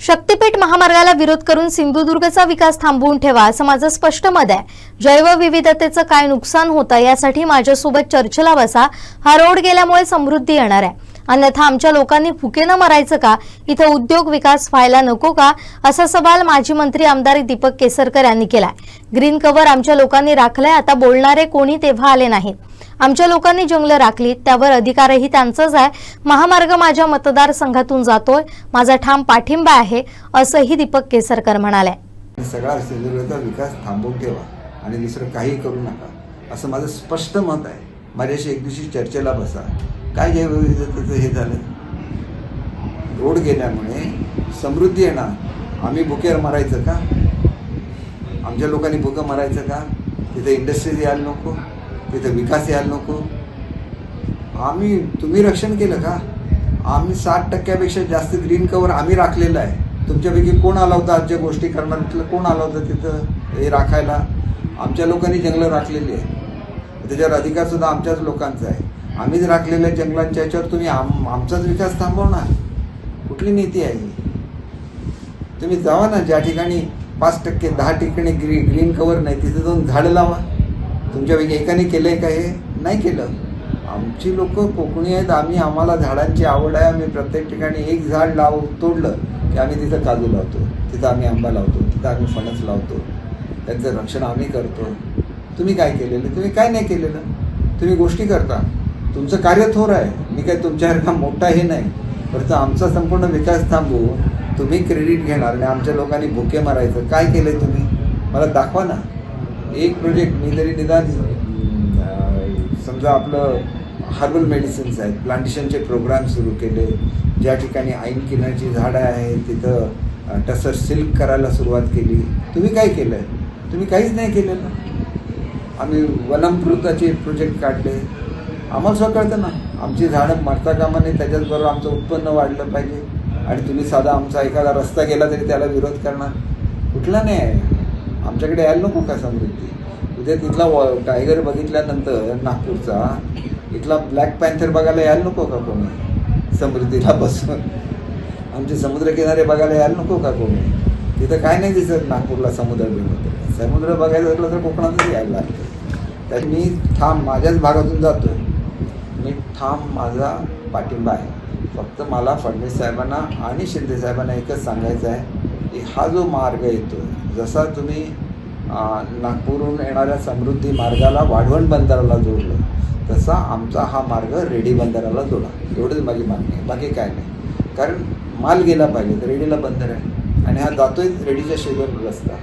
शक्तीपीठ महामार्गाला विरोध करून सिंधुदुर्गचा विकास थांबवून ठेवा असं माझं स्पष्ट मत आहे. जैवविविधतेचं काय नुकसान होतं यासाठी माझ्यासोबत चर्चेला बसा. हा रोड गेल्यामुळे समृद्धी येणार आहे. अन्यथा आमच्या लोकांनी फुकेनं मरायचं का? इथं उद्योग विकास व्हायला नको का? असा सवाल माजी मंत्री आमदार दीपक केसरकर यांनी केलाय. ग्रीन कव्हर आमच्या लोकांनी राखलंय. आता बोलणारे कोणी तेव्हा आले नाहीत. आमच्या लोकांनी जंगलं राखली त्यावर अधिकारही त्यांचाच आहे. महामार्ग माझ्या मतदारसंघातून जातोय माझा ठाम पाठिंबा आहे असंही दीपक केसरकर म्हणाले. सगळा सिंधुदुर्गचा विकास थांबवून ठेवा आणि दुसरं काही करू नका असं माझं स्पष्ट मत आहे. माझ्याशी एक दिवशी चर्चेला बसा. काय जैवविविधतेचं हे झालं? रोड गेल्यामुळे समृद्धी येणार. आम्ही भुकेवर मारायचं का? आमच्या लोकांनी भुकं मारायचं का? तिथे इंडस्ट्रीज यायला नको. तिथं विकास यायला नको. आम्ही तुम्ही रक्षण केलं का? आम्ही साठ टक्क्यापेक्षा जास्त ग्रीन कवर आम्ही राखलेलं आहे. तुमच्यापैकी कोण आला होता? आजच्या गोष्टी करणार तिथलं कोण आला होता तिथं हे राखायला? आमच्या लोकांनी जंगलं राखलेली आहे त्याच्यावर अधिकार सुद्धा आमच्याच लोकांचा आहे. आम्हीच राखलेल्या जंगलांच्या याच्यावर. तुम्ही आम आमचाच विकास थांबवणार. कुठली नीती आहे ही? तुम्ही जावा ना ज्या ठिकाणी पाच टक्के दहा ठिकाणी ग्री ग्रीन कवर नाही तिथे जाऊन झाडं लावा. तुमच्यापैकी एकाने केलं आहे का हे? नाही केलं. आमची लोक कोकणी आहेत आम्ही आम्हाला झाडांची आवड आहे आम्ही प्रत्येक ठिकाणी एक झाड लाव तोडलं की आम्ही तिथं काजू लावतो. तिथं आम्ही आंबा लावतो तिथं आम्ही फणस लावतो. त्यांचं रक्षण आम्ही करतो. तुम्ही काय केलेलं? तुम्ही काय नाही केलेलं? तुम्ही गोष्टी करता. तुमचं कार्य थोर आहे. मी काय तुमच्यासारखा मोठा हे नाही. परंतु आमचा संपूर्ण विकास थांबू. तुम्ही क्रेडिट घेणार आणि आमच्या लोकांनी भुके मारायचं. काय केलं तुम्ही? मला दाखवा ना. एक प्रोजेक्ट मी तरी निदान समजा आपलं हर्बल मेडिसिन्स आहेत प्लांटेशनचे प्रोग्राम सुरू केले ज्या ठिकाणी ऐन किनारची झाडं आहेत तिथं टसर सिल्क करायला सुरुवात केली. तुम्ही काय केलं आहे तुम्ही काहीच नाही केलेलं. आम्ही वनमृताचे प्रोजेक्ट काढले. आम्हाला सुद्धा कळतं ना. आमची झाडं मरता कामा नाही त्याच्याचबरोबर आमचं उत्पन्न वाढलं पाहिजे. आणि तुम्ही साधा आमचा एखादा रस्ता गेला तरी त्याला विरोध करणार. कुठला नाही आहे? आमच्याकडे यायला नको का समृद्धी? उद्या तिथला वॉ- टायगर बघितल्यानंतर नागपूरचा इथला ब्लॅक पॅन्थर बघायला यायला नको का कोणी? समृद्धीला बसून. आमचे समुद्रकिनारे बघायला यायला नको का कोणी? तिथं काय नाही दिसत नागपूरला समुद्र बिमुद्र समुद्र बघायचं असलं तर कोकणातच यायला लागतं. तर मी ठाम माझ्याच भागातून जातो मी ठाम माझा पाठिंबा आहे. फक्त मला फडणवीस साहेबांना आणि शिंदे साहेबांना एकच सांगायचं आहे. हा जो मार्ग येतो जसा तुम्ही नागपूरहून येणाऱ्या समृद्धी मार्गाला वाढवण बंदराला जोडलं तसा आमचा हा मार्ग रेडी बंदराला जोडा. एवढीच माझी मागणी आहे. बाकी काय नाही. कारण माल गेला पाहिजे तर रेडीला बंदर आहे. आणि हा जातोय रेडीच्या शेजारी रस्ता.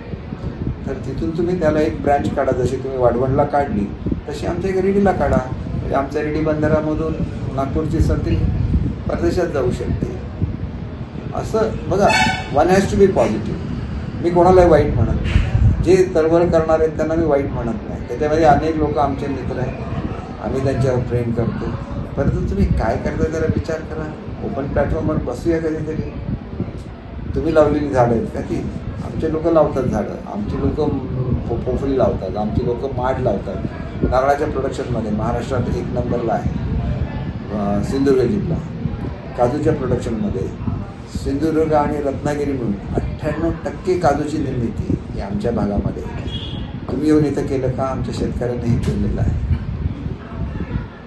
तर तिथून तुम्ही त्याला एक ब्रँच काढा जशी तुम्ही वाढवणला काढली तशी आमच्या एक रेडीला काढा. म्हणजे आमच्या रेडी बंदरामधून नागपूरची संत्री परदेशात जाऊ शकते. असं बघा one has to be positive मी कोणालाही वाईट म्हणत नाही. जे तळमळ करणार आहेत त्यांना मी वाईट म्हणत नाही. त्याच्यामध्ये अनेक लोक आमचे मित्र आहेत. आम्ही त्यांच्यावर प्रेम करतो. परंतु तुम्ही काय करता जरा विचार करा. ओपन प्लॅटफॉर्मवर बसूया कधीतरी. तुम्ही लावलेली झाडं आहेत का ती? आमचे लोक लावतात झाडं. आमची लोक पोफळी लावतात. आमची लोक माड लावतात. नारळाच्या प्रोडक्शनमध्ये महाराष्ट्रात एक नंबरला आहे. सिंधुदुर्ग जिल्हा. काजूच्या प्रोडक्शनमध्ये सिंधुदुर्ग आणि रत्नागिरी मिळून अठ्ठ्याण्णव टक्के काजूची निर्मिती ही आमच्या भागामध्ये तुम्ही येऊन इथं केलं का? आमच्या शेतकऱ्यांनी हे केलेलं आहे.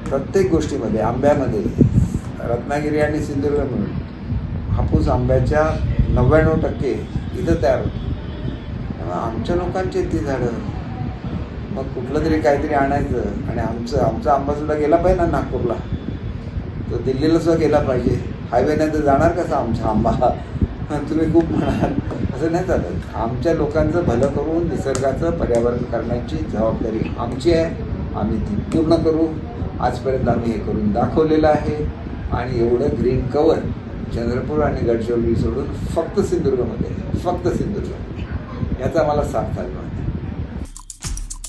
प्रत्येक गोष्टीमध्ये आंब्यामध्ये रत्नागिरी आणि सिंधुदुर्ग मिळून हापूस आंब्याच्या नव्याण्णव टक्के इथं तयार होतो. त्यामुळे आमच्या लोकांची ती झाडं मग कुठलं तरी काहीतरी आणायचं आणि आमचं आमचा आंबा सुद्धा गेला पाहिजे ना नागपूरला. तो दिल्लीला सुद्धा गेला पाहिजे. हायवेने तर जाणार कसा आमच्या आंबा? तुम्ही खूप म्हणाल. असं नाही चालत. आमच्या लोकांचं भलं करून निसर्गाचं पर्यावरण करण्याची जबाबदारी आमची आहे. आम्ही ती पूर्ण करू. आजपर्यंत आम्ही हे करून दाखवलेलं आहे. आणि एवढं ग्रीन कवर चंद्रपूर आणि गडचिरोली सोडून फक्त सिंधुदुर्गमध्ये फक्त सिंधुदुर्ग. याचा मला साथ चालू आहे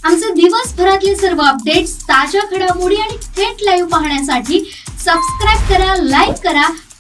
आमचे दिवसभरातले सर्व अपडेट्स ताज्या घडामोडी आणि थेट लाईव्ह पाहण्यासाठी सबस्क्राईब करा लाईक करा